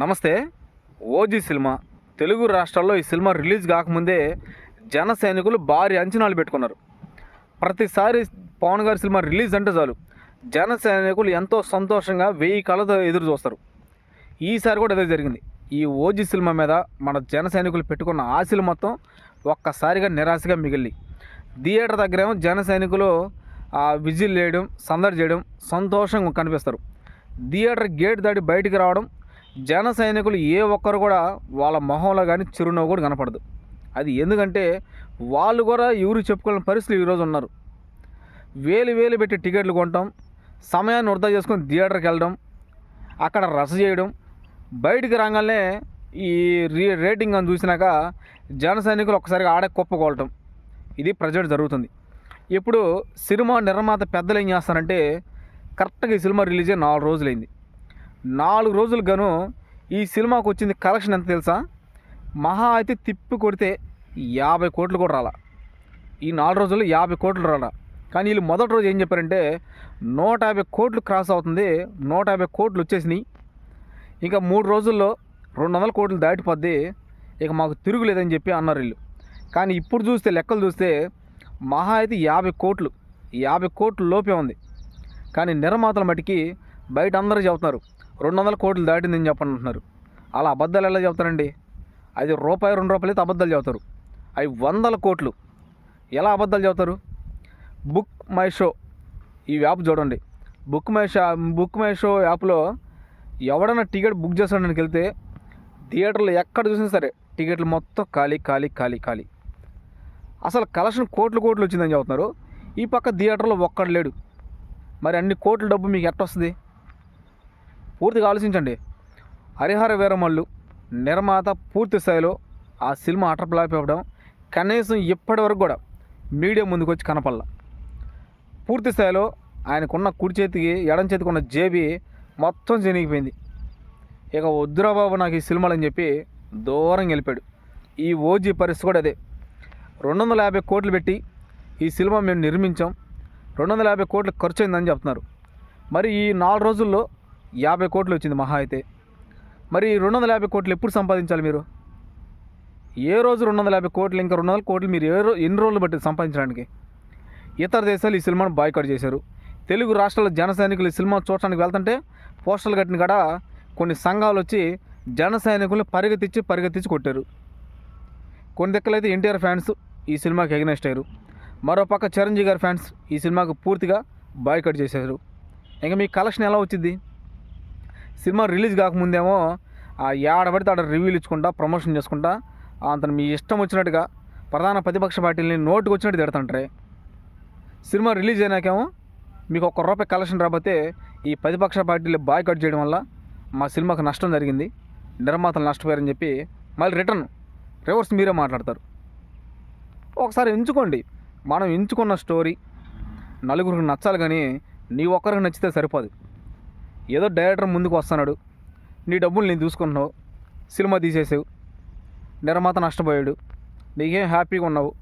నమస్తే OG cinema. Telugu రాష్ట్రాల్లో ఈ సినిమా రిలీజ్ కాకముందే జన సైనికులు భారీ అంచనాలు పెట్టుకున్నారు. ప్రతిసారి పవన్ గారి సినిమా రిలీజ్ అంటే చాలు. జన సైనికులు ఎంతో సంతోషంగా వెయ్యి కళ్ళతో ఎదురు చూస్తారు. ఈసారి కూడా అదే జరిగింది. ఈ ఓజీ సినిమా మీద మన జన సైనికులు పెట్టుకున్న ఆశలు మొత్తం ఒక్కసారిగా నిరాశగా మిగిలి థియేటర్ దగ్గరేమో జన సైనికులు విజిల్ వేయడం సందడి చేయడం సంతోషంగా కనిపిస్తారు. థియేటర్ గేట్ దాటి బయటికి రావడం జన సైనికులు ఏ ఒక్కరు కూడా వాళ్ళ మొహంలో కానీ చిరునవ్వు కూడా కనపడదు. అది ఎందుకంటే వాళ్ళు కూడా ఎవరు చెప్పుకోలేని పరిస్థితులు ఈరోజు ఉన్నారు. వేలు వేలు పెట్టి టికెట్లు కొనటం సమయాన్ని వృధా చేసుకొని థియేటర్కి వెళ్ళడం అక్కడ రస చేయడం బయటికి రాగానే ఈ రీ రేటింగ్ అని చూసినాక జన సైనికులు ఒక్కసారిగా ఆడే కుప్పకోవటం ఇది ప్రజెంట్ జరుగుతుంది. ఇప్పుడు సినిమా నిర్మాత పెద్దలు ఏం చేస్తారంటే కరెక్ట్గా ఈ సినిమా రిలీజ్ అయ్యి నాలుగు రోజులైంది. నాలుగు రోజులు గాను ఈ సినిమాకు వచ్చింది కలెక్షన్ ఎంత తెలుసా? మహా అయితే తిప్పి కొడితే యాభై కోట్లు కూడా రాలా. ఈ నాలుగు రోజుల్లో యాభై కోట్లు రాలా. కానీ వీళ్ళు మొదటి రోజు ఏం చెప్పారంటే నూట యాభై కోట్లు క్రాస్ అవుతుంది నూట యాభై కోట్లు వచ్చేసినాయి. ఇంకా మూడు రోజుల్లో రెండు వందల కోట్లు దాటిపోద్ది ఇక మాకు తిరుగులేదని చెప్పి అన్నారు వీళ్ళు. కానీ ఇప్పుడు చూస్తే లెక్కలు చూస్తే మహా అయితే యాభై కోట్లు యాభై కోట్లు లోపే ఉంది. కానీ నిర్మాతల మటుకి బయట అందరూ చెబుతున్నారు రెండు వందల కోట్లు దాటిందని చెప్పనుంటున్నారు. అంటున్నారు అలా అబద్ధాలు ఎలా చెబుతారండి? అది రూపాయి రెండు రూపాయలు అయితే అబద్ధాలు చెబుతారు. అవి వందల కోట్లు. ఎలా అబద్ధాలు చెబుతారు? Book my show. ఈ యాప్ చూడండి. Book my show book my show యాప్లో ఎవడన్నా టికెట్ బుక్ చేస్తాడానికి వెళ్తే థియేటర్లో ఎక్కడ చూసినా సరే టికెట్లు మొత్తం ఖాళీ ఖాళీ ఖాళీ ఖాళీ. అసలు కలెక్షన్ కోట్లు కోట్లు వచ్చిందని చెబుతున్నారు. ఈ పక్క థియేటర్లో ఒక్కడు లేడు. మరి అన్ని కోట్ల డబ్బు మీకు ఎట్టొస్తుంది పూర్తిగా ఆలోచించండి. హరిహర వీరమల్లు నిర్మాత పూర్తి స్థాయిలో ఆ సినిమా అటర్ప్లాప్ ఇవ్వడం కనీసం ఇప్పటి వరకు కూడా మీడియా ముందుకు వచ్చి కనపల్ల పూర్తి స్థాయిలో ఆయనకున్న కుడి చేతికి ఎడం చేతికి ఉన్న జేబీ మొత్తం చెనిగిపోయింది. ఇక వద్దురా బాబు నాకు ఈ సినిమాలు అని చెప్పి దూరం వెళ్ళిపోయాడు ఈ ఓజీ పరిస్థితి కూడా అదే. రెండు వందల యాభై కోట్లు పెట్టి ఈ సినిమా మేము నిర్మించాం. రెండు వందల యాభై కోట్లు ఖర్చు అయిందని చెప్తున్నారు. మరి ఈ నాలుగు రోజుల్లో యాభై కోట్లు వచ్చింది మహా అయితే. మరి ఈ రెండు వందల యాభై కోట్లు ఎప్పుడు సంపాదించాలి మీరు? ఏ రోజు రెండు వందల యాభై కోట్లు ఇంకా రెండు వందల కోట్లు మీరు ఏ రో ఎన్ని రోజులు బట్టి సంపాదించడానికి? ఇతర దేశాలు ఈ సినిమాను బాయ్కాట్ చేశారు. తెలుగు రాష్ట్రాల జన సైనికులు ఈ సినిమా చూడటానికి వెళ్తుంటే పోస్టర్లు కట్టిన కాడ కొన్ని సంఘాలు వచ్చి జన సైనికులను పరిగెత్తించి పరిగెత్తించి కొట్టారు. కొన్ని దిక్కలైతే ఎన్టీఆర్ ఫ్యాన్స్ ఈ సినిమాకి ఎగ్నెస్ట్ అయ్యారు. మరో పక్క చిరంజీవి గారి ఫ్యాన్స్ ఈ సినిమాకు పూర్తిగా బాయ్కట్ చేశారు. ఇంకా మీ కలెక్షన్ ఎలా వచ్చింది? సినిమా రిలీజ్ కాకముందేమో ఆ ఏడ పడితే ఆడ రివ్యూలు ఇచ్చుకుంటా ప్రమోషన్ చేసుకుంటా అంతను మీ ఇష్టం వచ్చినట్టుగా ప్రధాన ప్రతిపక్ష పార్టీలని నోటుకు వచ్చినట్టు తిడుతుంటారే సినిమా రిలీజ్ అయినాకేమో మీకు ఒక్క రూపాయి కలెక్షన్ రాకపోతే ఈ ప్రతిపక్ష పార్టీలు బాయ్కట్ చేయడం వల్ల మా సినిమాకు నష్టం జరిగింది నిర్మాతలు నష్టపోయారని చెప్పి మళ్ళీ రిటర్న్ రివర్స్ మీరే మాట్లాడతారు. ఒకసారి ఎంచుకోండి మనం ఎంచుకున్న స్టోరీ నలుగురికి నచ్చాలి కానీ నీ ఒక్కరికి నచ్చితే సరిపోదు. ఏదో డైరెక్టర్ ముందుకు వస్తున్నాడు. నీ డబ్బులు నేను చూసుకుంటున్నావు. సినిమా తీసేసావు. నిర్మాత నష్టపోయాడు. నీకేం హ్యాపీగా ఉన్నావు?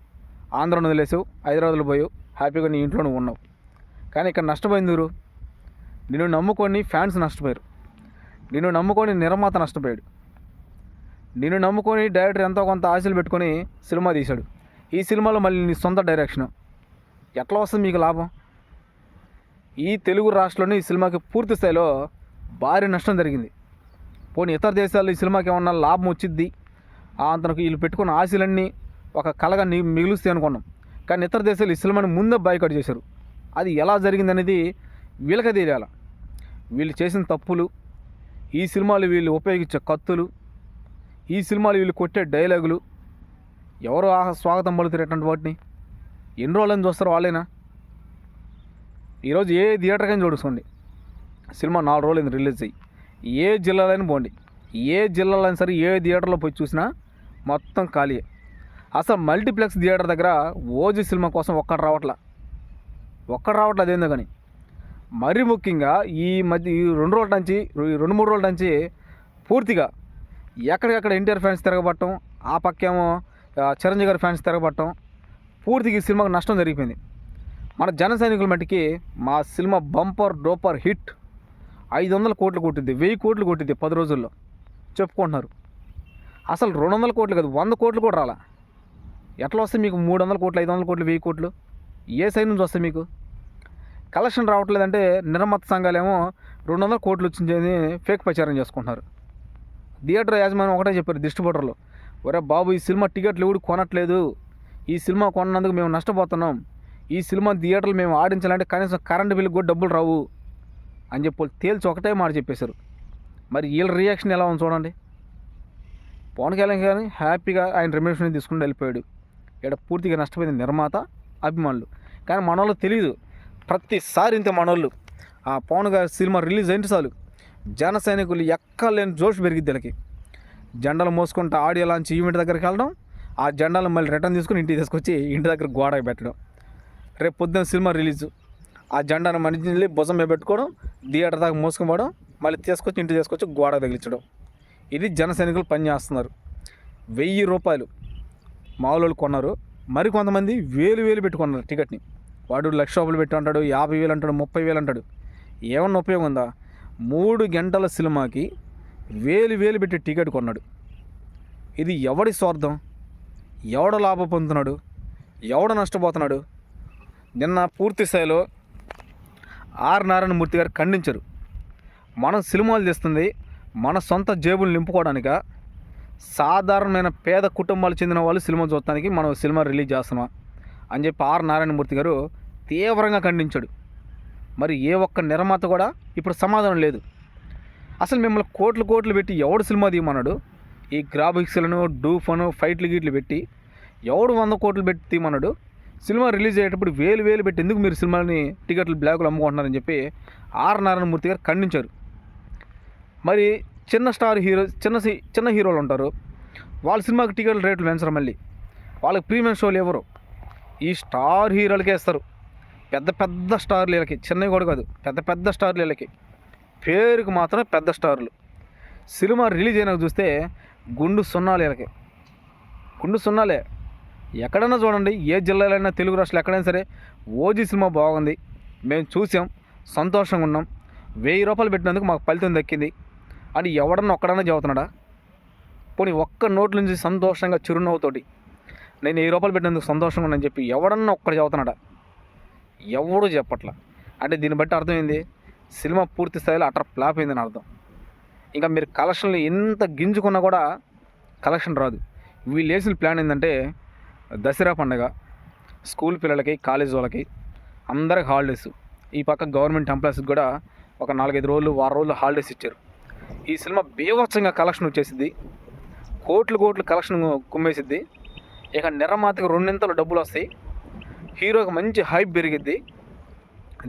ఆంధ్రను వదిలేసావు. హైదరాబాద్లో పోయావు. హ్యాపీగా నీ ఇంట్లో నువ్వు ఉన్నావు. కానీ ఇక్కడ నష్టపోయింది ఎవరు? నిన్ను నమ్ముకొని ఫ్యాన్స్ నష్టపోయారు. నిన్ను నమ్ముకొని నిర్మాత నష్టపోయాడు. నిన్ను నమ్ముకొని డైరెక్టర్ ఎంతో కొంత ఆశలు పెట్టుకొని సినిమా తీశాడు. ఈ సినిమాలో మళ్ళీ నీ సొంత డైరెక్షన్. ఎట్లా వస్తుంది మీకు లాభం? ఈ తెలుగు రాష్ట్రంలోనే ఈ సినిమాకి పూర్తి స్థాయిలో భారీ నష్టం జరిగింది. పోనీ ఇతర దేశాల్లో ఈ సినిమాకి ఏమన్నా లాభం వచ్చిద్ది? ఆ అంతకు వీళ్ళు పెట్టుకున్న ఆశలన్నీ ఒక కలగా ని- మిగులుస్తాయి అనుకున్నాం. కానీ ఇతర దేశాలు ఈ సినిమాని ముందే బాయ్కట్ చేశారు. అది ఎలా జరిగిందనేది వీళ్ళకే తెలియాలి. వీళ్ళు చేసిన తప్పులు ఈ సినిమాలు వీళ్ళు ఉపయోగించే కత్తులు ఈ సినిమాలు వీళ్ళు కొట్టే డైలాగులు ఎవరు ఆహా స్వాగతం పలుకుతారు వాటిని? ఎన్ని రోజులని చూస్తారు వాళ్ళేనా? ఈరోజు ఏ థియేటర్కైనా చూడుకోండి సినిమా నాలుగు రోజులు రిలీజ్ అయ్యి. ఏ జిల్లాలైనా పోండి. ఏ జిల్లాలో అయినా సరే ఏ థియేటర్లో పోయి చూసినా మొత్తం ఖాళీ అసలు మల్టీప్లెక్స్ థియేటర్ దగ్గర ఓజీ సినిమా కోసం ఒక్కడు రావట్లా. ఒక్కడు రావట్లేదు అదేందో కానీ. మరీ ముఖ్యంగా ఈ మధ్య ఈ రెండు రోజుల నుంచి రెండు మూడు రోజుల నుంచి పూర్తిగా ఎక్కడికక్కడ ఎన్టీఆర్ ఫ్యాన్స్ తిరగబట్టం ఆ పక్కేమో చిరంజీవి గారి ఫ్యాన్స్ తిరగబట్టం పూర్తిగా ఈ సినిమాకు నష్టం జరిగిపోయింది. మన జన సైనికుల మట్టికి మా సినిమా బంపర్ డోపర్ హిట్ ఐదు వందల కోట్లు కొట్టింది వెయ్యి కోట్లు కొట్టింది పది రోజుల్లో. చెప్పుకుంటున్నారు. అసలు రెండు వందల కోట్లు కాదు వంద కోట్లు కూడా రాలా. ఎట్లా వస్తాయి మీకు మూడు వందల కోట్లు ఐదు వందల కోట్లు వెయ్యి కోట్లు? ఏ సైడ్ నుంచి వస్తాయి మీకు? కలెక్షన్ రావట్లేదంటే నిర్మత సంఘాలేమో రెండు వందల కోట్లు వచ్చిందని ఫేక్ ప్రచారం చేసుకుంటున్నారు. థియేటర్ యాజమాన్యం ఒకటే చెప్పారు డిస్ట్రిబ్యూటర్లు. ఒరే బాబు ఈ సినిమా టికెట్లు ఎవడు కొనట్లేదు. ఈ సినిమా కొన్నందుకు మేము నష్టపోతున్నాం. ఈ సినిమా థియేటర్లు మేము ఆడించాలంటే కనీసం కరెంటు బిల్లు కూడా డబ్బులు రావు అని చెప్పి వాళ్ళు తేల్చి ఒకటే మాట చెప్పేశారు. మరి వీళ్ళ రియాక్షన్ ఎలా ఉంది చూడండి. పవన్ కళ్యాణ్ గారిని హ్యాపీగా ఆయన రెమ్యునేషన్ తీసుకుని వెళ్ళిపోయాడు. ఇక్కడ పూర్తిగా నష్టపోయింది నిర్మాత అభిమానులు. కానీ మనోళ్ళు తెలియదు ప్రతిసారి ఇంత మనోళ్ళు. ఆ పవన్ గారి సినిమా రిలీజ్ అయిన చాలు. జన సైనికులు ఎక్కలేని జోష్ పెరిగిద్ది వీళ్ళకి. జెండాలు మోసుకుంటూ ఆడియో లాంచ్ ఈవెంట్ దగ్గరికి వెళ్ళడం ఆ జెండాలు మళ్ళీ రిటర్న్ తీసుకుని ఇంటికి తీసుకొచ్చి ఇంటి దగ్గర గోడకి పెట్టడం. రేపు పొద్దున్న సినిమా రిలీజు. ఆ జెండాను మనిషి భుజం మీద పెట్టుకోవడం థియేటర్ దాకా మోసుకొని పోవడం మళ్ళీ తీసుకొచ్చి ఇంటికి తీసుకొచ్చి గోడ తగిలించడం. ఇది జన సైనికులు పని చేస్తున్నారు. వెయ్యి రూపాయలు మామూలు కొన్నారు. మరి కొంతమంది వేలు వేలు పెట్టుకున్నారు టికెట్ని. వాడు లక్ష రూపాయలు పెట్టి అంటాడు యాభై వేలు అంటాడు ముప్పై వేలు అంటాడు. ఏమన్నా ఉపయోగం ఉందా? మూడు గంటల సినిమాకి వేలు వేలు పెట్టి టికెట్ కొన్నాడు. ఇది ఎవడి స్వార్థం? ఎవడ లాభం పొందుతున్నాడు? ఎవడ నష్టపోతున్నాడు? నిన్న పూర్తి స్థాయిలో ఆర్ నారాయణమూర్తి గారు ఖండించరు. మనం సినిమాలు తీస్తుంది మన సొంత జేబులు నింపుకోవడానిక సాధారణమైన పేద కుటుంబాలు చెందిన వాళ్ళు సినిమా చూడటానికి మనం సినిమా రిలీజ్ చేస్తున్నాం అని చెప్పి ఆర్ నారాయణమూర్తి గారు తీవ్రంగా ఖండించాడు. మరి ఏ ఒక్క నిర్మాత కూడా ఇప్పుడు సమాధానం లేదు. అసలు మిమ్మల్ని కోట్లు కోట్లు పెట్టి ఎవడు సినిమా తీయమన్నాడు? ఈ గ్రాఫిక్స్లను డూఫను ఫైట్లు గీట్లు పెట్టి ఎవడు వంద కోట్లు పెట్టి తీయమన్నాడు? సినిమా రిలీజ్ అయ్యేటప్పుడు వేలు వేలు పెట్టి ఎందుకు మీరు సినిమాని టికెట్లు బ్లాకులు అమ్ముకుంటున్నారని చెప్పి ఆర్ నారాయణమూర్తి గారు ఖండించారు. మరి చిన్న స్టార్ హీరో చిన్న సి- చిన్న హీరోలు ఉంటారు. వాళ్ళ సినిమాకి టికెట్ల రేట్లు పెంచరు మళ్ళీ. వాళ్ళకి ప్రీమియం షోలు ఎవరు ఈ స్టార్ హీరోలకే ఇస్తారు. పెద్ద పెద్ద స్టార్లు వీళ్ళకి. చిన్నవి కూడా కాదు. పెద్ద పెద్ద స్టార్లు వీళ్ళకి. పేరుకు మాత్రం పెద్ద స్టార్లు. సినిమా రిలీజ్ అయినాక చూస్తే గుండు సున్నాలు వీళ్ళకి. గుండు సున్నాలే. ఎక్కడైనా చూడండి ఏ జిల్లాలైనా తెలుగు రాష్ట్రాలు ఎక్కడైనా సరే ఓజీ సినిమా బాగుంది. మేము చూసాం సంతోషంగా ఉన్నాం. వెయ్యి రూపాయలు పెట్టినందుకు మాకు ఫలితం దక్కింది. అని ఎవడన్నా ఒక్కడన్నా చదువుతున్నాడా పోనీ ఒక్క నోటి నుంచి సంతోషంగా చిరునవ్వుతోటి నేను వెయ్యి రూపాయలు పెట్టినందుకు సంతోషంగా ఉన్నాను చెప్పి ఎవడన్నా ఒక్కడు చదువుతున్నాడా ఎవడూ చెప్పట్లా. అంటే దీన్ని బట్టి అర్థమైంది సినిమా పూర్తి స్థాయిలో అటర్ ఫ్లాప్ అయిందని అర్థం. ఇంకా మీరు కలెక్షన్లు ఎంత గింజుకున్నా కూడా కలెక్షన్ రాదు. వీళ్ళు వేసిన ప్లాన్ ఏంటంటే దసరా పండగ స్కూల్ పిల్లలకి కాలేజ్ వాళ్ళకి అందరికి హాలిడేస్ ఈ పక్క గవర్నమెంట్ ఎంప్లాయీస్కి కూడా ఒక నాలుగైదు రోజులు వారం రోజులు హాలిడేస్ ఇచ్చారు. ఈ సినిమా బీభత్సంగా కలెక్షన్ వచ్చేసింది కోట్లు కోట్లు కలెక్షన్ కుమ్మేసిద్ది. ఇక నిర్మాతకు రెండింతలు డబ్బులు వస్తాయి. హీరోకి మంచి హైప్ పెరిగిద్ది.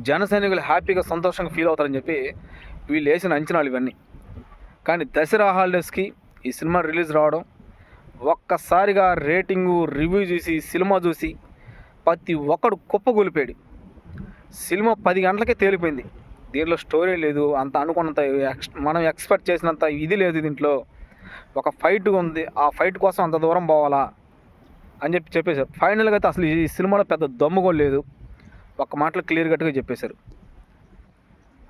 జన సైనికులు హ్యాపీగా సంతోషంగా ఫీల్ అవుతారని చెప్పి వీళ్ళు వేసిన అంచనాలు ఇవన్నీ. కానీ దసరా హాలిడేస్కి ఈ సినిమా రిలీజ్ రావడం ఒక్కసారిగా రేటింగు రివ్యూ చూసి సినిమా చూసి ప్రతి ఒక్కడు కుప్పగొలిపాడు సినిమా పది గంటలకే తేలిపోయింది. దీంట్లో స్టోరీ లేదు అంత అనుకున్నంత ఎక్స్ మనం ఎక్స్పెక్ట్ చేసినంత ఇది లేదు దీంట్లో. ఒక ఫైట్ ఉంది ఆ ఫైట్ కోసం అంత దూరం పోవాలా అని చెప్పి చెప్పేశారు. ఫైనల్గా అయితే అసలు ఈ సినిమాలో పెద్ద దమ్ము కూడా లేదు. ఒక మాటలో క్లియర్ కట్గా చెప్పేశారు.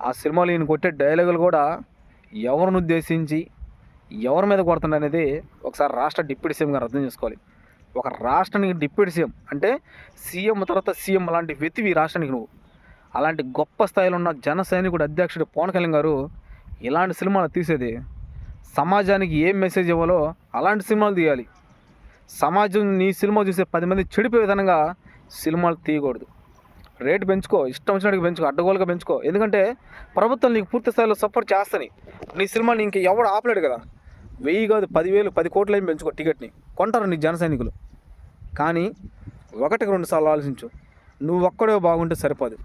ఆ సినిమాలో ఈయన కొట్టే డైలాగులు కూడా ఎవరిని ఉద్దేశించి ఎవరి మీద కొడుతుంది అనేది ఒకసారి రాష్ట్ర డిప్యూటీ సీఎం గారు అర్థం చేసుకోవాలి. ఒక రాష్ట్రానికి డిప్యూటీ సీఎం అంటే సీఎం తర్వాత సీఎం అలాంటి వ్యక్తివి రాష్ట్రానికి నువ్వు. అలాంటి గొప్ప స్థాయిలో ఉన్న జన సైనికుడు అధ్యక్షుడు పవన్ కళ్యాణ్ గారు ఇలాంటి సినిమాలు తీసేది. సమాజానికి ఏం మెసేజ్ ఇవ్వాలో అలాంటి సినిమాలు తీయాలి. సమాజం నీ సినిమా చూసే పది మంది చెడిపోయే విధంగా సినిమాలు తీయకూడదు. రేటు పెంచుకో ఇష్టం వచ్చినట్టుగా పెంచుకో అడ్డగోలుగా పెంచుకో. ఎందుకంటే ప్రభుత్వం నీకు పూర్తి స్థాయిలో సపోర్ట్ చేస్తాని నీ సినిమాని ఇంక ఎవడు ఆపలేడు కదా. వెయ్యి కాదు పదివేలు పది కోట్లు పెంచుకో టికెట్ని. కొంటారు నీ జన సైనికులు. కానీ ఒకటికి రెండు సార్లు ఆలోచించు. నువ్వు ఒక్కడే బాగుంటే సరిపోదు.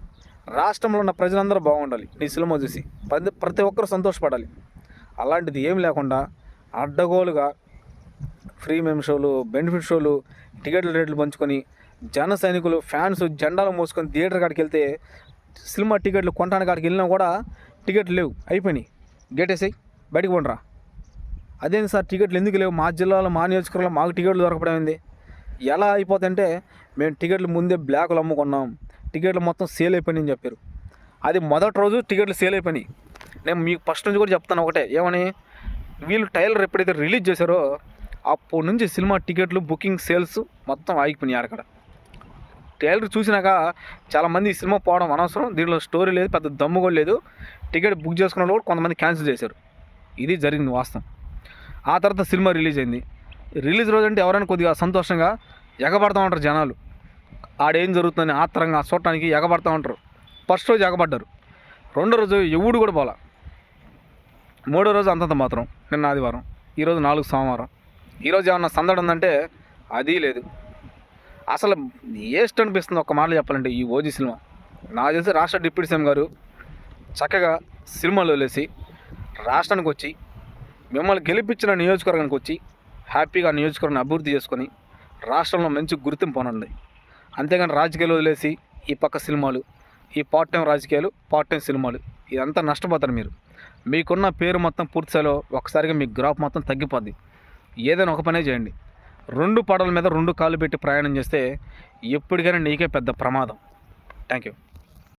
రాష్ట్రంలో ఉన్న ప్రజలందరూ బాగుండాలి. నీ సినిమా చూసి. ప్రతి ప్రతి ఒక్కరు సంతోషపడాలి. అలాంటిది ఏం లేకుండా అడ్డగోలుగా ఫ్రీ షోలు బెనిఫిట్ షోలు టికెట్ల రేట్లు పంచుకొని జన సైనికులు ఫ్యాన్స్ జెండాలు మోసుకొని థియేటర్ కాడికి వెళ్తే సినిమా టికెట్లు కొనడానికి కాడికి వెళ్ళినా కూడా టికెట్లు లేవు. అయిపోయినాయి. గేటేసాయి. బయటకు పండురా. అదేంటి సార్ టికెట్లు ఎందుకు లేవు? మా జిల్లాలో మా నియోజకవర్గంలో మాకు టికెట్లు దొరకపడమైంది ఎలా అయిపోతుంటే మేము టికెట్లు ముందే బ్లాక్లు అమ్ముకున్నాం. టికెట్లు మొత్తం సేల్ అయిపోయినాయి అని చెప్పారు. అది మొదటి రోజు టికెట్లు సేల్ అయిపోయినాయి. నేను మీకు ఫస్ట్ నుంచి కూడా చెప్తాను ఒకటే ఏమని? వీళ్ళు టైలర్ ఎప్పుడైతే రిలీజ్ చేశారో అప్పటి నుంచి సినిమా టికెట్లు బుకింగ్ సేల్స్ మొత్తం ఆగిపోయినాయి అక్కడ ట్రైలర్ చూసినాక చాలామంది ఈ సినిమా పోవడం అనవసరం దీనిలో స్టోరీ లేదు పెద్ద దమ్ము కూడా లేదు. టికెట్ బుక్ చేసుకున్న వాళ్ళు కూడా కొంతమంది క్యాన్సిల్ చేశారు. ఇది జరిగింది వాస్తవం. ఆ తర్వాత సినిమా రిలీజ్ అయింది. రిలీజ్ రోజు అంటే ఎవరైనా కొద్దిగా సంతోషంగా ఎగబడతా ఉంటారు జనాలు. ఆడేం జరుగుతుందని ఆత్రంగా చూడటానికి ఎగబడతా ఉంటారు. ఫస్ట్ రోజు ఎగబడ్డారు. రెండో రోజు ఎవడు కూడా పోలా. మూడో రోజు అంతంత మాత్రం నిన్న ఆదివారం ఈరోజు నాలుగు సోమవారం. ఈరోజు ఏమన్నా సందడి ఉందంటే అది లేదు. అసలు ఏస్ట్ అనిపిస్తుంది ఒక మాటలు చెప్పాలంటే ఈ ఓజీ సినిమా. నాకు తెలిసి రాష్ట్ర డిప్యూటీ సీఎం గారు చక్కగా సినిమాలో వేసి రాష్ట్రానికి వచ్చి మిమ్మల్ని గెలిపించిన నియోజకవర్గానికి వచ్చి హ్యాపీగా ఆ నియోజకవర్గాన్ని అభివృద్ధి చేసుకొని రాష్ట్రంలో మంచి గుర్తింపు అనండి. అంతేగాని రాజకీయాలు వదిలేసి ఈ పక్క సినిమాలు ఈ పార్ట్ టైం రాజకీయాలు పార్ట్ టైం సినిమాలు ఇదంతా నష్టపోతారు మీరు. మీకున్న పేరు మొత్తం పూర్తిస్థాయిలో ఒకసారిగా మీ గ్రాఫ్ మొత్తం తగ్గిపోద్ది. ఏదైనా ఒక పనే చేయండి. రెండు పడవల మీద రెండు కాళ్ళు పెట్టి ప్రయాణం చేస్తే ఎప్పటికైనా నీకే పెద్ద ప్రమాదం. Thank you